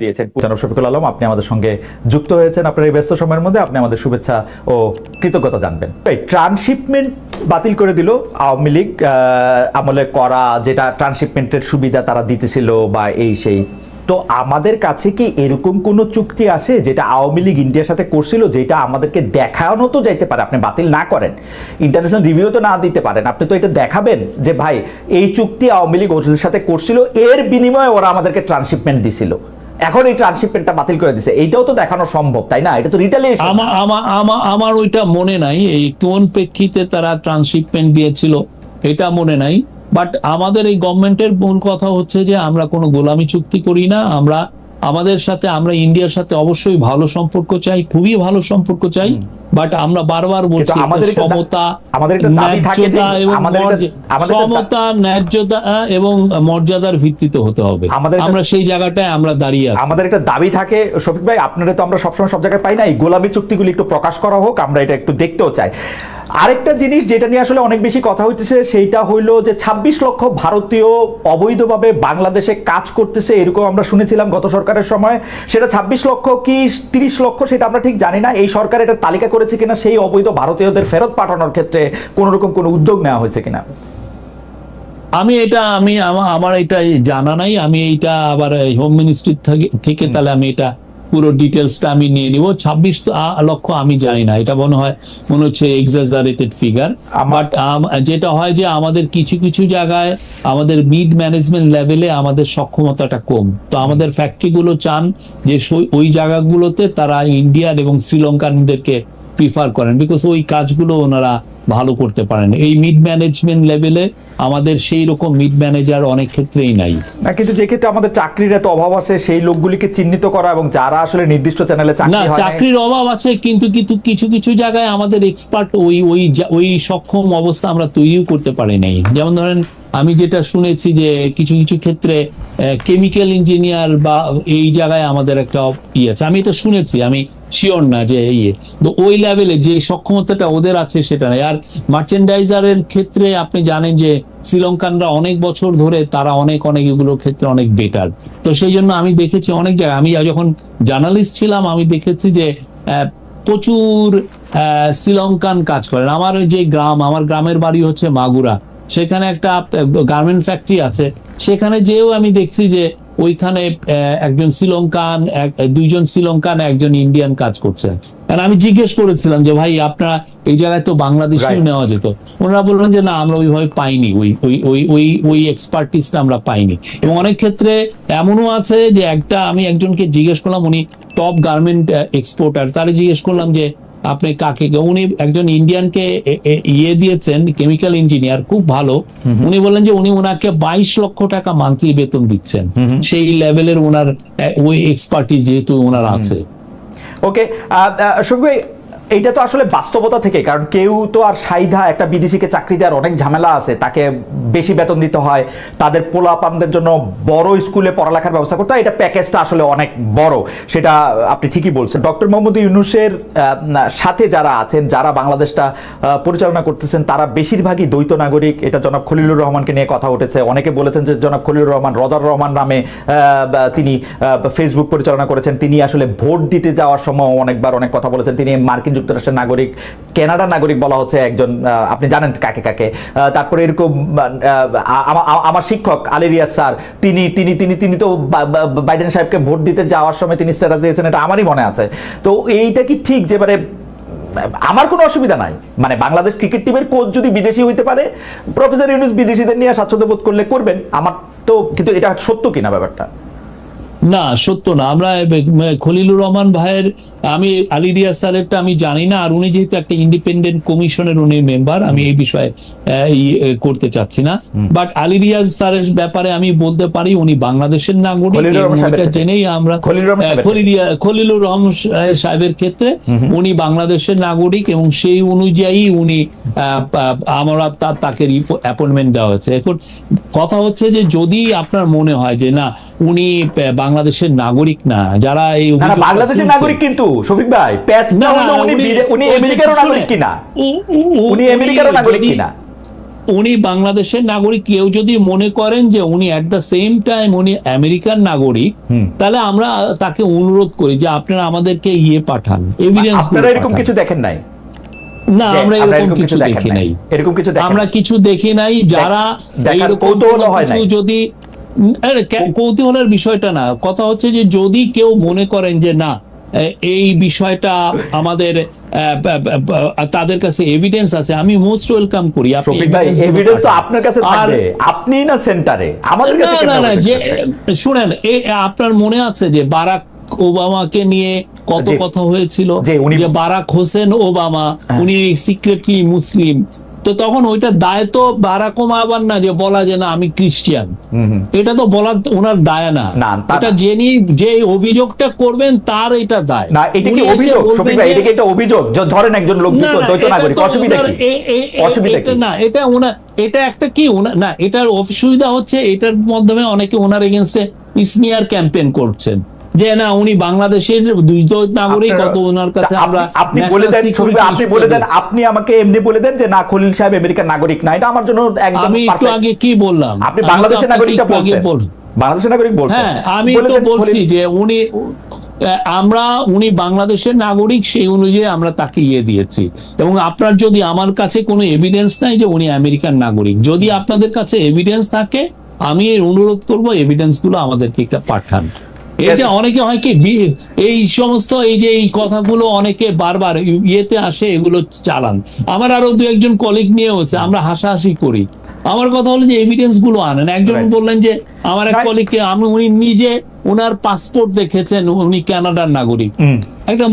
দিয়েছেন। জনাব শফিকুল আলম, আপনি আমাদের সঙ্গে যুক্ত হয়েছেন। আপনার এই ব্যস্ত সময়ের মধ্যে আপনি আমাদের শুভেচ্ছা ও কৃতজ্ঞতা জানবেন। এই ট্রান্সশিপমেন্ট বাতিল করে দিল আওয়ামী লীগ আমলে করা যেটা ট্রান্সশিপমেন্টের সুবিধা তারা দিতেছিল বা এই সেই। তো আমাদের কাছে কি এরকম কোনো চুক্তি আছে যেটা আওয়ামী লীগ ইন্ডিয়ার সাথে করছিল যেটা আমাদেরকে দেখানো তো যাইতে পারে? আপনি বাতিল না করেন। ইন্টারন্যাশনাল রিভিউ তো না দিতে পারেন। আপনি তো এটা দেখাবেন যে ভাই, এই চুক্তি আওয়ামী লীগ ওদের সাথে করছিল। এর বিনিময়ে ওরা আমাদেরকে ট্রান্সশিপমেন্ট দিছিল। এখন এই ট্রান্সশিপমেন্টটা বাতিল করে দিছে। এইটাও তো দেখানো সম্ভব তাই না? এটা তো রিটালিয়েশন আমার আমার আমার ওইটা মনে নাই। এই কোন প্রেক্ষিতে তারা ট্রান্সশিপমেন্ট দিয়েছিল এটা মনে নাই। বাট আমাদের এই গভর্নমেন্টের মূল কথা হচ্ছে যে আমরা কোনো গোলামি চুক্তি করি না। আমরা আমাদের সাথে আমরা ইন্ডিয়ার সাথে অবশ্যই ভালো সম্পর্ক চাই খুবই ভালো সম্পর্ক চাই। বাট আমরা বারবার বলছি সমতা ন্যায্যতা এবং সমতা ন্যায্যতা এবং মর্যাদার ভিত্তিতে হতে হবে। আমরা সেই জায়গাটায় আমরা দাঁড়িয়ে আছি। আমাদের একটা দাবি থাকে শফিক ভাই আপনারা তো আমরা সবসময় সব জায়গায় পাই না এই গোলামি চুক্তিগুলি একটু প্রকাশ করা হোক আমরা এটা একটু দেখতেও চাই। আরেকটা জিনিস যেটা নিয়ে আসলে অনেক বেশি কথা হইতেছে সেইটা হইল যে ২৬ লক্ষ ভারতীয় অবৈধভাবে বাংলাদেশে কাজ করতেছে এরকম আমরা শুনেছিলাম গত সরকারের সময়। সেটা ২৬ লক্ষ কি ৩০ লক্ষ সেটা আমরা ঠিক জানি না। এই সরকার এটা তালিকা করেছে কিনা সেই অবৈধ ভারতীয়দের ফেরত পাঠানোর ক্ষেত্রে কোনো রকম কোনো উদ্যোগ নেওয়া হয়েছে কিনা? আমি এটা আমি আমার এটা জানা নাই আমি এইটা আবার হোম মিনিস্ট্রি থেকে তাহলে আমি এটা পুরো ডিটেলসটা আমি নিয়ে নিব। ছাব্বিশ লক্ষ আমি জানি না এটা মনে হয় মনে হচ্ছে এক্সাজারেটেড ফিগার বাট যেটা হয় যে আমাদের কিছু কিছু জায়গায় আমাদের মিড ম্যানেজমেন্ট লেভেলে আমাদের সক্ষমতাটা কম। তো আমাদের ফ্যাক্টরিগুলো চান যে ওই জায়গাগুলোতে তারা ইন্ডিয়ান এবং শ্রীলঙ্কানদেরকে প্রিফার করেন বিকজ ওই কাজগুলো ওনারা ভালো করতে পারেন। এই মিড ম্যানেজমেন্ট লেভেলে আমাদের সেই রকম মিড ম্যানেজার অনেক ক্ষেত্রেই নাই। না কিন্তু যে ক্ষেত্রে আমাদের চাকরির এত অভাব আছে সেই লোকগুলিকে চিহ্নিত করা এবং যারা আসলে নির্দিষ্ট চ্যানেলে না চাকরি নাই- চাকরির অভাব আছে কিন্তু কিন্তু কিছু কিছু জায়গায় আমাদের এক্সপার্ট ওই ওই ওই সক্ষম অবস্থা আমরা তৈরিও করতে পারি নাই। যেমন ধরেন আমি যেটা শুনেছি যে কিছু কিছু ক্ষেত্রে কেমিক্যাল ইঞ্জিনিয়ার বা এই জায়গায় আমাদের একটা ইয়ে আছে। আমি এটা শুনেছি, আমি শিওর না যে ইয়ে। তো ওই লেভেলে যে সক্ষমতাটা ওদের আছে সেটা নেই। আর মার্চেন্ডাইজারের ক্ষেত্রে আপনি জানেন যে শ্রীলঙ্কানরা অনেক বছর ধরে তারা অনেক অনেক এগুলোর ক্ষেত্রে অনেক বেটার তো সেই জন্য আমি দেখেছি অনেক জায়গায়, আমি যখন জার্নালিস্ট ছিলাম, আমি দেখেছি যে প্রচুর শ্রীলঙ্কান কাজ করেন। আমার যে গ্রাম, আমার গ্রামের বাড়ি হচ্ছে মাগুরা। সেখানে একটা গার্মেন্ট ফ্যাক্টরি আছে। সেখানে যেও আমি দেখছি যে ওইখানে একজন শ্রীলঙ্কান দুইজন শ্রীলঙ্কান একজন ইন্ডিয়ান কাজ করছেন কারণ আমি জিজ্ঞেস করেছিলাম যে ভাই আপনারা এই জায়গায় তো বাংলাদেশেও. নেওয়া যেত। ওনারা বললেন যে না আমরা ওইভাবে পাইনি। ওই ওই ওই ওই ওই এক্সপার্টিসটা আমরা পাইনি। এবং অনেক ক্ষেত্রে এমনও আছে যে একটা আমি একজনকে জিজ্ঞেস করলাম উনি টপ গার্মেন্ট এক্সপোর্টার তারে জিজ্ঞেস করলাম যে আপনি কাকে উনি একজন ইন্ডিয়ানকে ইয়ে দিয়েছেন কেমিক্যাল ইঞ্জিনিয়ার খুব ভালো। উনি বললেন যে উনি ওনাকে বাইশ লক্ষ টাকা মান্থলি বেতন দিচ্ছেন। সেই লেভেলের ওনার ওই এক্সপার্টিস যেহেতু ওনার আছে। ওকে শফিক ভাই এইটা তো আসলে বাস্তবতা থেকে, কারণ কেউ তো আর সাইধা একটা বিদেশিকে চাকরি দেওয়ার অনেক ঝামেলা আছে, তাকে বেশি বেতন দিতে হয়, তাদের পোলাপানদের জন্য বড় স্কুলে পড়ালেখার ব্যবস্থা করতে হয়, এটা প্যাকেজটা আসলে অনেক বড়, সেটা আপনি ঠিকই বলছেন। ডক্টর মোহাম্মদ ইউনুসের সাথে যারা আছেন, যারা বাংলাদেশটা পরিচালনা করতেছেন, তারা বেশিরভাগই দ্বৈত নাগরিক, এটা জনাব খলিলুর রহমানকে নিয়ে কথা উঠেছে, অনেকে বলেছেন যে জনাব খলিলুর রহমান, রজার রহমান নামে তিনি ফেসবুক পরিচালনা করেছেন, তিনি আসলে ভোট দিতে যাওয়ার সময় অনেকবার অনেক কথা বলেছেন, তিনি মার্কিন যুক্তরাষ্ট্রের নাগরিক, কানাডার নাগরিক বলা হচ্ছে একজন আপনি জানেন কাকে কাকে। তারপরে এরকম আমার শিক্ষক আলেরিয়াস স্যার, তিনি তিনি তিনি তিনি তো বাইডেন সাহেবকে ভোট দিতে যাওয়ার সময় তিনি স্ট্যাটাস দিয়েছেন, এটা আমারই মনে আছে। তো এইটা কি ঠিক যে মানে আমার কোনো অসুবিধা নাই? মানে বাংলাদেশ ক্রিকেট টিমের কোচ যদি বিদেশি হইতে পারে, প্রফেসর ইউনুস বিদেশিদের নিয়ে স্বাচ্ছন্দ্য বোধ করলে করবেন। আমার তো, কিন্তু এটা সত্য কিনা ব্যাপারটা? না সত্য না। আমরা খলিলুর রহমান ভাইয়ের আমি আলিডিয়া স্যারেরটা আমি জানি না আর উনি যেহেতু একটা ইন্ডিপেন্ডেন্ট কমিশনের উনি মেম্বার আমি এই বিষয়ে করতে চাচ্ছি না। বাট আলিরিয়াজ স্যারের ব্যাপারে আমি বলতে পারি উনি বাংলাদেশের নাগরিক খলিলুর রহমান সাহেবের ক্ষেত্রে। জেনেই আমরা খলিলুর রহমান সাহেবের ক্ষেত্রে। উনি বাংলাদেশের নাগরিক এবং সেই অনুযায়ী উনি আমরা তাকে অ্যাপয়েন্টমেন্ট দেওয়া হয়েছে। এখন কথা হচ্ছে যে যদি আপনার মনে হয় যে না উনি বাংলাদেশের নাগরিক না যারা এই বাংলাদেশের নাগরিক কিন্তু শফিক ভাই প্যাচ না, উনি উনি- আমেরিকারও নাগরিক কিনা? উনি আমেরিকারও নাগরিক কিনা? উনি বাংলাদেশের নাগরিক কেউ যদি মনে করেন যে উনি অ্যাট দ্য সেম টাইম উনি আমেরিকান নাগরিক তাহলে আমরা তাকে অনুরোধ করি যে আপনারা আমাদেরকে ইয়ে পাঠান এভিডেন্স আপনারা এরকম কিছু দেখেন নাই? না আমরা এরকম কিছু দেখি নাই। এরকম কিছু আমরা কিছু দেখি নাই যারা হয় কিছু যদি কৌতূহলের বিষয়টা না। কথা হচ্ছে যে যদি কেউ মনে করেন যে না এই বিষয়টা আমাদের তাদের কাছে এভিডেন্স আছে আমি মোস্ট ওয়েলকাম করি। এভিডেন্স তো আপনার কাছে থাকবে। আপনিই না সেন্টারে আমাদের কাছে না না যে শুনেন এ আপনার মনে আছে যে বারাক ওবামাকে নিয়ে কত কথা হয়েছিল? যে বারাক হোসেন ওবামা হ্যাঁ। উনি সিক্রেটলি মুসলিম। তো তখন ওইটা দায় তো বারাক আবার না যে বলা যে না আমি হুম। এটা তো বলার ওনার দায় না। এটা যিনি যে অভিযোগটা করবেন তার এটা দায়। না এটা কি অভিযোগ? শফিক ভাই এটা কি একটা অভিযোগ? যে ধরেন একজন লোক দ্বিত নাগরিক অসুবিধা কি? অসুবিধা এটা কি? না এটা ওনার এটা একটা কি না এটার অসুবিধা হচ্ছে এটার মাধ্যমে অনেকে ওনার এগেনস্টে স্মিয়ার ক্যাম্পেইন করছেন। যে না উনি বাংলাদেশের দ্বৈত নাগরিক কত ওনার কাছে আমরা আপনি- বলে দেন আপনি বলে দেন আপনি আমাকে এমনি বলে দেন যে না খলিল সাহেব আমেরিকার নাগরিক না এটা আমার জন্য একদম আমি একটু আগে কি বললাম? আপনি বাংলাদেশের নাগরিকটা বলছেন। বাংলাদেশের নাগরিক বলছেন। হ্যাঁ আমি তো বলছি যে উনি আমরা উনি বাংলাদেশের নাগরিক সেই অনুযায়ী আমরা তাকে ইয়ে দিয়েছি। এবং আপনার যদি আমার কাছে কোনো এভিডেন্স নাই যে উনি আমেরিকান নাগরিক যদি আপনাদের কাছে এভিডেন্স থাকে আমি অনুরোধ করব এভিডেন্সগুলো আমাদেরকে একটা পাঠান। এটা অনেকে হয় কি এই সমস্ত এই যে এই কথাগুলো অনেকে বারবার ইয়েতে আসে এগুলো চালান। আমার আরও দু একজন কলিগ নিয়ে হচ্ছে আমরা হাসাহাসি করি। আমার কথা হলো যে এভিডেন্সগুলো আনেন। একজন বললেন যে আমার এক. কলিগকে আমি উনি নিজে ওনার পাসপোর্ট দেখেছেন উনি কানাডার নাগরিক। একটা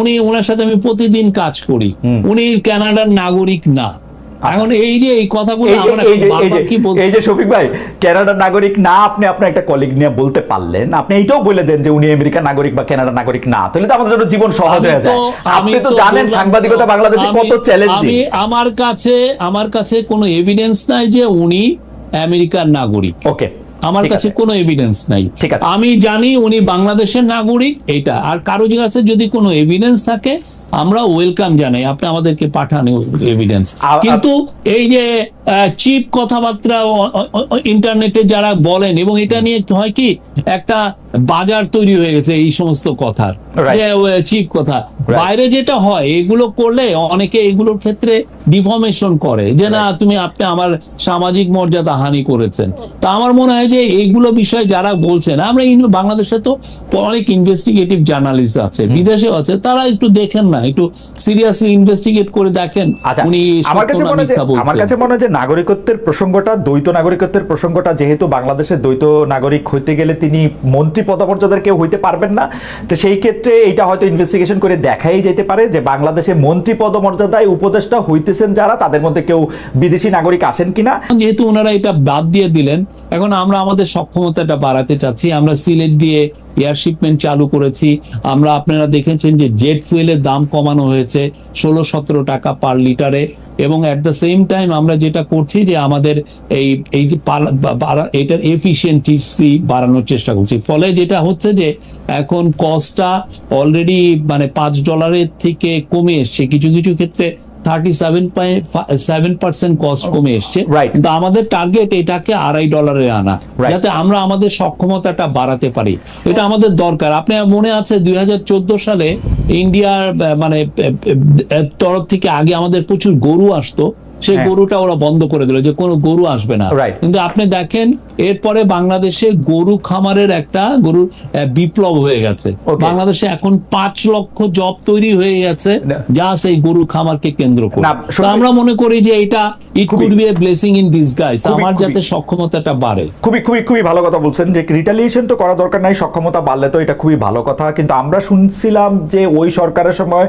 উনি ওনার সাথে আমি প্রতিদিন কাজ করি। উনি কানাডার নাগরিক না। এখন এই যে এই কথাগুলো এই যে- শফিক ভাই কানাডার নাগরিক না আপনি আপনার একটা কলিগ নিয়ে বলতে পারলেন। আপনি এইটাও বলে দেন যে উনি নাগরিক বা কানাডার নাগরিক না। তাহলে তো আমাদের জন্য জীবন সহজ হয়ে যায়। আপনি তো জানেন সাংবাদিকতা বাংলাদেশে কত চ্যালেঞ্জিং আমি আমার কাছে আমার কাছে কোনো এভিডেন্স নাই যে উনি আমেরিকার নাগরিক। ওকে আমার কাছে কোনো এভিডেন্স নাই। ঠিক আছে। আমি জানি উনি বাংলাদেশের নাগরিক এটা আর কারও কাছে যদি কোনো এভিডেন্স থাকে আমরা ওয়েলকাম জানাই আপনি আমাদেরকে পাঠান এভিডেন্স কিন্তু এই যে চিপ কথাবার্তা ইন্টারনেটে যারা বলেন এবং এটা নিয়ে হয় কি একটা বাজার তৈরি হয়ে গেছে এই সমস্ত কথার। চিপ কথা। বাইরে যেটা হয় এগুলো করলে অনেকে এগুলোর ক্ষেত্রে ডিফর্মেশন করে যে না তুমি আপনি আমার সামাজিক মর্যাদা হানি করেছেন। তা আমার মনে হয় যে এইগুলো বিষয়ে যারা বলছেন আমরা বাংলাদেশে তো অনেক ইনভেস্টিগেটিভ জার্নালিস্ট আছে বিদেশেও আছে তারা একটু দেখেন না একটু সিরিয়াসলি ইনভেস্টিগেট করে দেখেন আচ্ছা উনি আমার কাছে মনে হয় যে নাগরিকত্বের প্রসঙ্গটা, দ্বৈত নাগরিকত্বের প্রসঙ্গটা, যেহেতু বাংলাদেশের দ্বৈত নাগরিক হইতে গেলে তিনি মন্ত্রী পদমর্যাদার কেউ হইতে পারবেন না, তো সেই ক্ষেত্রে এটা হয়তো ইনভেস্টিগেশন করে দেখাই যেতে পারে যে বাংলাদেশে মন্ত্রী পদমর্যাদায় উপদেষ্টা হইতেছেন যারা, তাদের মধ্যে কেউ বিদেশি নাগরিক আছেন কিনা। যেহেতু ওনারা এটা বাদ দিয়ে দিলেন, এখন আমরা আমাদের সক্ষমতাটা বাড়াতে চাচ্ছি, আমরা সিলেট দিয়ে এয়ার শিপমেন্ট চালু করেছি। আমরা আপনারা দেখেছেন যে জেট ফুয়েলের দাম কমানো হয়েছে ষোলো সতেরো টাকা পার লিটারে এবং অ্যাট দ্য সেম টাইম আমরা যেটা করছি যে আমাদের এই এই যে এটার এফিসিয়েন্সি বাড়ানোর চেষ্টা করছি। ফলে যেটা হচ্ছে যে এখন কস্টটা অলরেডি মানে পাঁচ ডলারের থেকে কমে এসছে। কিছু কিছু ক্ষেত্রে thirty seven seven percent cost কমে এসছে. কিন্তু আমাদের টার্গেট এটাকে আড়াই ডলারে আনা. যাতে আমরা আমাদের সক্ষমতাটা বাড়াতে পারি। এটা আমাদের দরকার। আপনি মনে আছে দুই হাজার চোদ্দ সালে ইন্ডিয়ার মানে তরফ থেকে আগে আমাদের প্রচুর গরু আসতো। সেই হ্যাঁ। গরুটা ওরা বন্ধ করে দিল যে কোনো গরু আসবে না। কিন্তু আপনি দেখেন এরপরে বাংলাদেশে গরু খামারের একটা গরুর বিপ্লব হয়ে গেছে। বাংলাদেশে এখন পাঁচ লক্ষ জব তৈরি হয়ে গেছে যা সেই গরু খামারকে কেন্দ্র করে। আমরা মনে করি যে এটা it could be a blessing in this guys আমার যাতে সক্ষমতাটা বাড়ে। খুবই খুবই খুবই ভালো কথা বলছেন যে রিটালিয়েশন তো করা দরকার নাই সক্ষমতা বাড়লে তো এটা খুবই ভালো কথা। কিন্তু আমরা শুনছিলাম যে ওই সরকারের সময়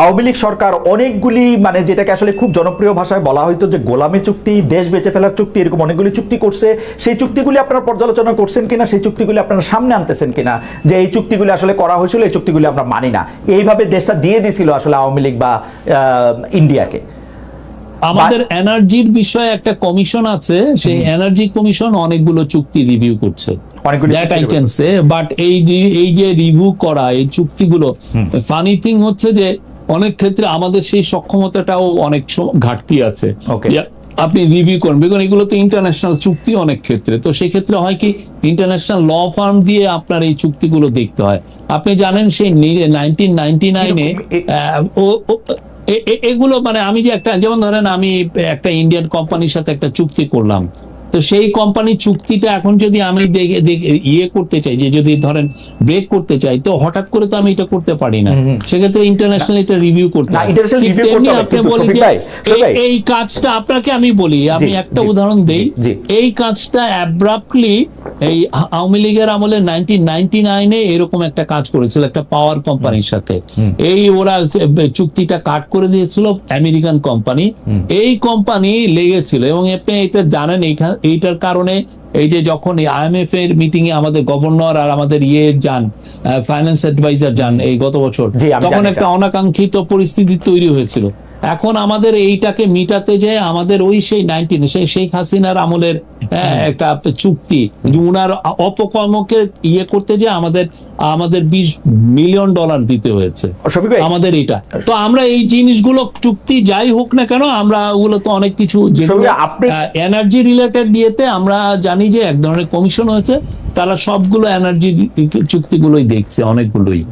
আওয়ামী লীগ সরকার অনেকগুলি মানে যেটাকে আসলে খুব জনপ্রিয় ভাষায় বলা হয়তো যে গোলামি চুক্তি দেশ বেঁচে ফেলার চুক্তি এরকম অনেকগুলি চুক্তি করছে। সেই চুক্তিগুলি আপনারা পর্যালোচনা করছেন কিনা সেই চুক্তিগুলি আপনারা সামনে আনতেছেন কিনা যে এই চুক্তিগুলি আসলে করা হয়েছিল এই চুক্তিগুলি আমরা মানি না। এইভাবে দেশটা দিয়ে দিছিল আসলে আওয়ামী লীগ বা ইন্ডিয়াকে। আমাদের এনার্জির বিষয়ে একটা কমিশন আছে সেই এনার্জি কমিশন অনেকগুলো চুক্তি রিভিউ করছে। অনেকগুলি that I can say but এই যে এই যে রিভিউ করা এই চুক্তিগুলো ফানি থিং হচ্ছে যে অনেক ক্ষেত্রে আমাদের সেই সক্ষমতাটাও অনেক ঘাটতি আছে। আপনি রিভিউ করুন। বিকজ এগুলো তো ইন্টারন্যাশনাল চুক্তি অনেক ক্ষেত্রে। তো সেই ক্ষেত্রে হয় কি ইন্টারন্যাশনাল ল ফার্ম দিয়ে আপনার এই চুক্তিগুলো দেখতে হয়। আপনি জানেন সেই নাইনটিন নাইনটি নাইনে এগুলো মানে আমি যে একটা যেমন ধরেন আমি একটা ইন্ডিয়ান কোম্পানির সাথে একটা চুক্তি করলাম। তো সেই কোম্পানির চুক্তিটা এখন যদি আমি ইয়ে করতে চাই যে যদি ধরেন ব্রেক করতে চাই তো হঠাৎ করে তো আমি এটা করতে পারি না। সেক্ষেত্রে ইন্টারন্যাশনাল এটা রিভিউ করতে তেমনি আপনি বলি যে এই- কাজটা আপনাকে আমি বলি আমি একটা উদাহরণ দেই। এই কাজটা অ্যাব্রাপ্টলি এই আওয়ামী লীগের আমলে নাইনটিন নাইনটি নাইনে এরকম একটা কাজ করেছিল একটা পাওয়ার কোম্পানির সাথে। এই ওরা চুক্তিটা কাট করে দিয়েছিল আমেরিকান কোম্পানি এই কোম্পানি লেগেছিল এবং আপনি এটা জানেন এইখান- এইটার কারণে এই যে যখন এই আইএমএফ এর মিটিং এ আমাদের গভর্নর আর আমাদের ইয়ে যান ফাইন্যান্স অ্যাডভাইজার যান এই গত বছর তখন একটা। অনাকাঙ্ক্ষিত পরিস্থিতি তৈরি হয়েছিল এখন আমাদের এইটাকে মিটাতে যে আমাদের ওই সেই নাইনটিন সেই শেখ হাসিনার আমলের একটা চুক্তি। উনার অপকর্মকে ইয়ে করতে যে আমাদের আমাদের বিশ মিলিয়ন ডলার দিতে হয়েছে। আমাদের এটা তো আমরা এই জিনিসগুলো চুক্তি যাই হোক না কেন আমরা ওগুলো তো অনেক কিছু এনার্জি রিলেটেড দিয়েতে আমরা জানি যে এক ধরনের কমিশন হয়েছে। তারা সবগুলো এনার্জি চুক্তিগুলোই দেখছে অনেকগুলোই।